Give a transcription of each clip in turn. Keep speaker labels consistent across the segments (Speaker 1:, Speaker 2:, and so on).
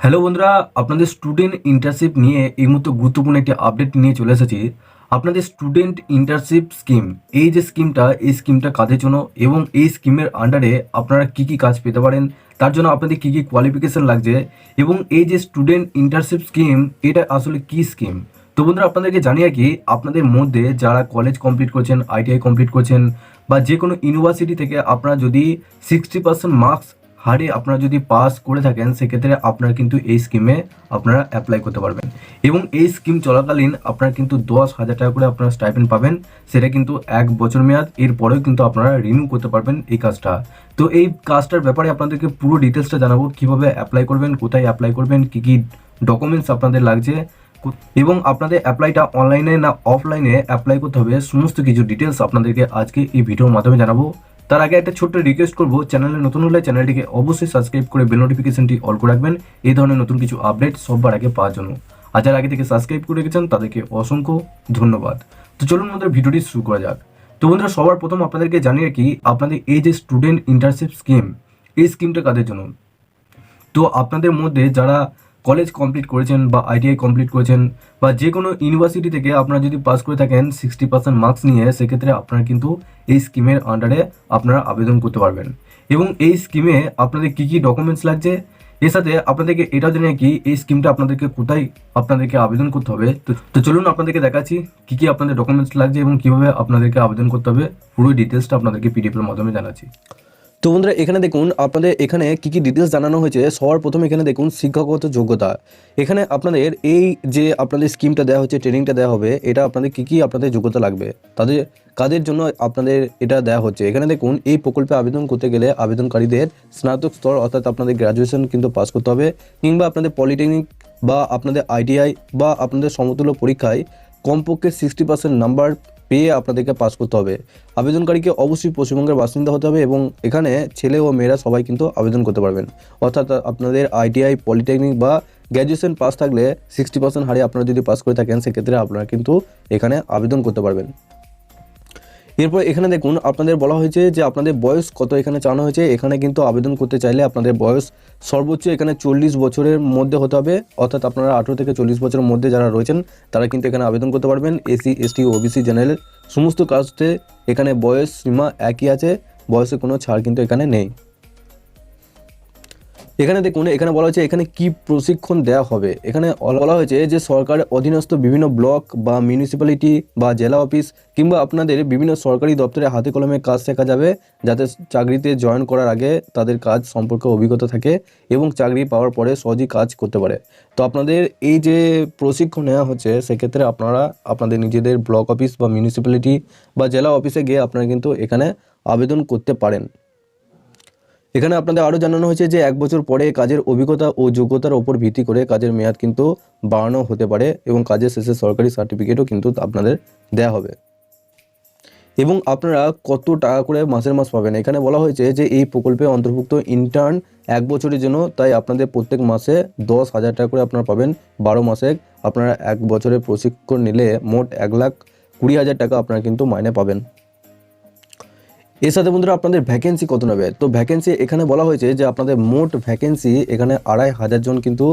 Speaker 1: Hello বন্ধুরা, আপনাদের student internship নিয়ে এই মুহূর্তে গুরুত্বপূর্ণ একটি আপডেট নিয়ে চলে এসেছি। আপনাদের স্টুডেন্ট ইন্টার্নশিপ স্কিম এই যে স্কিমটা এই স্কিমটা কাজের জন্য এবং এই স্কিমের আন্ডারে আপনারা কি কি কাজ পেতে পারেন, তার জন্য আপনাদের কি কি কোয়ালিফিকেশন লাগছে এবং এই যে স্টুডেন্ট ইন্টার্নশিপ স্কিম এটা আসলে কি স্কিম তো বন্ধুরা, আপনাদেরকে জানিয়ে কি আপনাদের মধ্যে যারা কলেজ কমপ্লিট করছেন আইটিআই কমপ্লিট করছেন বা যে কোনো ইউনিভার্সিটি থেকে আপনারা যদি সিক্সটি পার্সেন্ট মার্কস হারে আপনারা যদি পাস করে থাকেন, সেক্ষেত্রে আপনারা কিন্তু এই স্কিমে আপনারা অ্যাপ্লাই করতে পারবেন। এবং এই স্কিম চলাকালীন আপনারা কিন্তু দশ হাজার টাকা করে আপনারা স্টাইপেন্ড পাবেন। সেটা কিন্তু এক বছর মেয়াদ, এরপরেও কিন্তু আপনারা রিনিউ করতে পারবেন এই কাজটা। তো এই কাজটার ব্যাপারে আপনাদেরকে পুরো ডিটেলসটা জানাব, কীভাবে অ্যাপ্লাই করবেন, কোথায় অ্যাপ্লাই করবেন, কি কি ডকুমেন্টস আপনাদের লাগছে। এবং আপনাদের অ্যাপ্লাইটা অনলাইনে না অফলাইনে অ্যাপ্লাই করতে হবে, সমস্ত কিছু ডিটেলস আপনাদেরকে আজকে এই ভিডিওর মাধ্যমে জানাব। তার আগে একটা ছোট্ট রিকোয়েস্ট করব, চ্যানেলে নতুন হলে চ্যানেলটিকে অবশ্যই সাবস্ক্রাইব করে বেল নোটিফিকেশনটি অল করে রাখবেন। এই ধরনের নতুন কিছু আপডেট সবার আগে পাওয়ার জন্য। আর যারা আগে থেকে সাবস্ক্রাইব করে রেখেছেন, তাদেরকে অসংখ্য ধন্যবাদ। তো চলুন আমাদের ভিডিওটি শুরু করা যাক। তো বন্ধুরা, সবার প্রথম আপনাদেরকে জানিয়ে কি আপনাদের এই যে স্টুডেন্ট ইন্টার্নশিপ স্কিম এই স্কিমটা কাদের জন্য? তো আপনাদের মধ্যে যারা কলেজ কমপ্লিট করেছেন বা আইটিআই কমপ্লিট করেছেন বা যে কোনো ইউনিভার্সিটি থেকে আপনারা যদি পাস করে থাকেন সিক্সটি পার্সেন্ট মার্কস নিয়ে, সেক্ষেত্রে আপনারা কিন্তু এই স্কিমের আন্ডারে আপনারা আবেদন করতে পারবেন। এবং এই স্কিমে আপনাদের কি কি ডকুমেন্টস লাগছে? এর সাথে আপনাদেরকে এটাও জানিয়ে কি এই স্কিমটা আপনাদেরকে কোথায় আপনাদেরকে আবেদন করতে হবে? তো চলুন আপনাদেরকে দেখাচ্ছি কি কি আপনাদের ডকুমেন্টস লাগছে এবং কীভাবে আপনাদেরকে আবেদন করতে হবে। পুরো ডিটেলসটা আপনাদেরকে পিডিএফ এর মাধ্যমে জানাচ্ছি।
Speaker 2: তো বন্ধুরা, এখানে দেখুন আপনাদের এখানে কি কি ডিটেলস জানানো হয়েছে, সবার প্রথমে এখানে দেখুন শিক্ষাগত যোগ্যতা। এখানে আপনাদের এই যে আপনাদের স্কিমটা দেওয়া হচ্ছে ট্রেনিংটা দেওয়া হবে, এটা আপনাদের কি কি আপনাদের যোগ্যতা লাগবে, তাদের, কাদের জন্য আপনাদের এটা দেওয়া হচ্ছে। এখানে দেখুন, এই প্রকল্পে আবেদন করতে গেলে আবেদনকারীদের স্নাতক স্তর, অর্থাৎ আপনাদের গ্র্যাজুয়েশন কিন্তু পাস করতে হবে, কিংবা আপনাদের পলিটেকনিক বা আপনাদের আইটিআই বা আপনাদের সমতুল্য পরীক্ষায় কমপক্ষে সিক্সটি পার্সেন্ট নাম্বার পেয়ে আপনাদেরকে পাস করতে হবে। আবেদনকারীকে অবশ্যই পশ্চিমবঙ্গের বাসিন্দা হতে হবে এবং এখানে ছেলে ও মেয়েরা সবাই কিন্তু আবেদন করতে পারবেন। অর্থাৎ আপনাদের আইটিআই পলিটেকনিক বা গ্র্যাজুয়েশন পাস থাকলে সিক্সটি পার্সেন্ট হারে আপনারা যদি পাস করে থাকেন, সেক্ষেত্রে আপনারা কিন্তু এখানে আবেদন করতে পারবেন। এরপর এখানে দেখুন, আপনাদের বলা হয়েছে যে আপনাদের বয়স কত এখানে চানো হয়েছে। এখানে কিন্তু আবেদন করতে চাইলে আপনাদের বয়স সর্বোচ্চ এখানে চল্লিশ বছরের মধ্যে হতে হবে। অর্থাৎ আপনারা আঠেরো থেকে চল্লিশ বছরের মধ্যে যারা রয়েছেন, তারা কিন্তু এখানে আবেদন করতে পারবেন। এসি এসটি ওবিসি জেনারেল সমস্ত কাস্টে এখানে বয়স সীমা একই আছে। বয়সে কোনো ছাড় কিন্তু এখানে নেই। এখানে দেখুন, এখানে বলা হয়েছে এখানে কি প্রশিক্ষণ দেওয়া হবে? এখানে বলা হয়েছে যে সরকারের অধীনস্থ বিভিন্ন ব্লক বা মিউনিসিপ্যালিটি বা জেলা অফিস কিংবা আপনাদের বিভিন্ন সরকারি দপ্তরে হাতে কলমে কাজ শেখা যাবে, যাতে চাকরিতে জয়েন করার আগে তাদের কাজ সম্পর্কে অভিজ্ঞতা থাকে এবং চাকরি পাওয়ার পরে সহজেই কাজ করতে পারে। তো আপনাদের এই যে প্রশিক্ষণ নেওয়া হচ্ছে, সেক্ষেত্রে আপনারা, আপনাদের নিজেদের ব্লক অফিস বা মিউনিসিপ্যালিটি বা জেলা অফিসে গিয়ে আপনারা কিন্তু এখানে আবেদন করতে পারেন। এখানে আপনাদের আরও জানানো হয়েছে যে এক বছর পরে কাজের অভিজ্ঞতা ও যোগ্যতার ওপর ভিত্তি করে কাজের মেয়াদ কিন্তু বাড়ানো হতে পারে এবং কাজের শেষে সরকারি সার্টিফিকেটও কিন্তু আপনাদের দেয়া হবে। এবং আপনারা কত টাকা করে মাসের মাস পাবেন? এখানে বলা হয়েছে যে এই প্রকল্পে অন্তর্ভুক্ত ইন্টার্ন এক বছরের জন্য, তাই আপনাদের প্রত্যেক মাসে দশ হাজার টাকা করে আপনারা পাবেন বারো মাসে আপনারা এক বছরের প্রশিক্ষণ নিলে মোট এক লাখ কুড়ি হাজার টাকা আপনারা কিন্তু মাইনে পাবেন। এর সাথে বন্ধুরা আপনাদের ভ্যাকেন্সি কত নেবে? তো ভ্যাকেন্সি এখানে বলা হয়েছে যে আপনাদের মোট ভ্যাকেন্সি এখানে আড়াই হাজার জন কিন্তু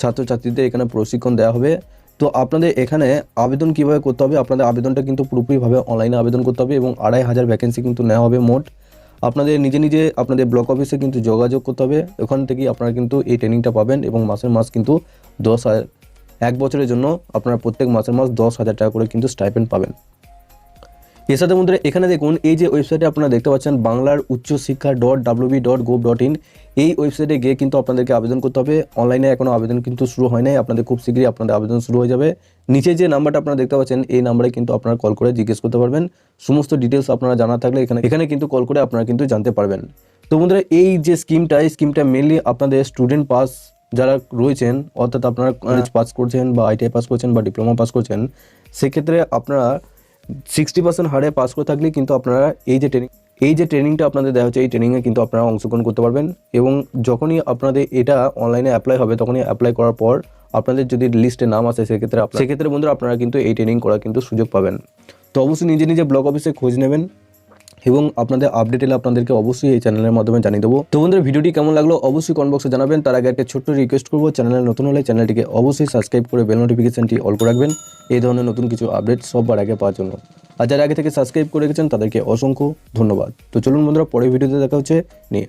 Speaker 2: ছাত্রছাত্রীদের এখানে প্রশিক্ষণ দেওয়া হবে। তো আপনাদের এখানে আবেদন কীভাবে করতে হবে? আপনাদের আবেদনটা কিন্তু পুরোপুরিভাবে অনলাইনে আবেদন করতে হবে এবং আড়াই হাজার ভ্যাকেন্সি কিন্তু নেওয়া হবে মোট। আপনাদের নিজে নিজে আপনাদের ব্লক অফিসে কিন্তু যোগাযোগ করতে হবে। ওখান থেকেই আপনারা কিন্তু এই ট্রেনিংটা পাবেন এবং মাসের মাস কিন্তু দশ হাজার, এক বছরের জন্য আপনারা প্রত্যেক মাসের মাস দশ হাজার টাকা করে কিন্তু স্টাইপেন্ড পাবেন। এর সাথে বন্ধুরা এখানে দেখুন, এই যে ওয়েবসাইটে আপনারা দেখতে পাচ্ছেন বাংলার উচ্চশিক্ষা dot WB dot gov dot in এই ওয়েবসাইটে গিয়ে কিন্তু আপনাদেরকে আবেদন করতে হবে। অনলাইনে এখনও আবেদন কিন্তু শুরু হয় নাই, আপনাদের খুব শীঘ্রই আপনাদের আবেদন শুরু হয়ে যাবে। নিচে যে নাম্বারটা আপনারা দেখতে পাচ্ছেন, এই নাম্বারে কিন্তু আপনারা কল করে জিজ্ঞেস করতে পারবেন। সমস্ত ডিটেলস আপনারা জানা থাকলে এখানে এখানে কিন্তু কল করে আপনারা কিন্তু জানতে পারবেন। তো বন্ধুরা, এই যে স্কিমটা এই স্কিমটা মেনলি আপনাদের স্টুডেন্ট পাস যারা রয়েছেন, অর্থাৎ আপনারা কলেজ পাস করছেন বা আইটিআই পাস করছেন বা ডিপ্লোমা পাস করছেন, সেক্ষেত্রে আপনারা সিক্সটি পার্সেন্ট হারে পাস করে থাকলে কিন্তু আপনারা এই যে ট্রেনিং এই যে ট্রেনিংটা আপনাদের দেওয়া হচ্ছে, এই ট্রেনিংয়ে কিন্তু আপনারা অংশগ্রহণ করতে পারবেন এবং যখনই আপনাদের এটা অনলাইনে অ্যাপ্লাই হবে, তখনই অ্যাপ্লাই করার পর আপনাদের যদি লিস্টে নাম আসে, সেক্ষেত্রে সেক্ষেত্রে বন্ধুরা আপনারা কিন্তু এই ট্রেনিং করার কিন্তু সুযোগ পাবেন। তো অবশ্যই নিজে নিজে ব্লক অফিসে খোঁজ নেবেন। এবং আপনাদের আপডেট এলে আপনাদেরকে অবশ্যই এই চ্যানেলের মাধ্যমে জানিয়ে দেবো। তো বন্ধুরা ভিডিওটি কেমন লাগল অবশ্যই কমেন্ট বক্সে জানাবেন। তার আগে একটা ছোট্ট রিকোয়েস্ট করব চ্যানেলে নতুন হলে চ্যানেলটিকে অবশ্যই সাবস্ক্রাইব করে বেল নোটিফিকেশনটি অল করে রাখবেন। এই ধরনের নতুন কিছু আপডেট সববার আগে পাওয়ার জন্য। আর যারা আগে থেকে সাবস্ক্রাইব করে গেছেন তাদেরকে অসংখ্য ধন্যবাদ। তো চলুন বন্ধুরা, পরের ভিডিওতে দেখা হচ্ছে, নিয়ে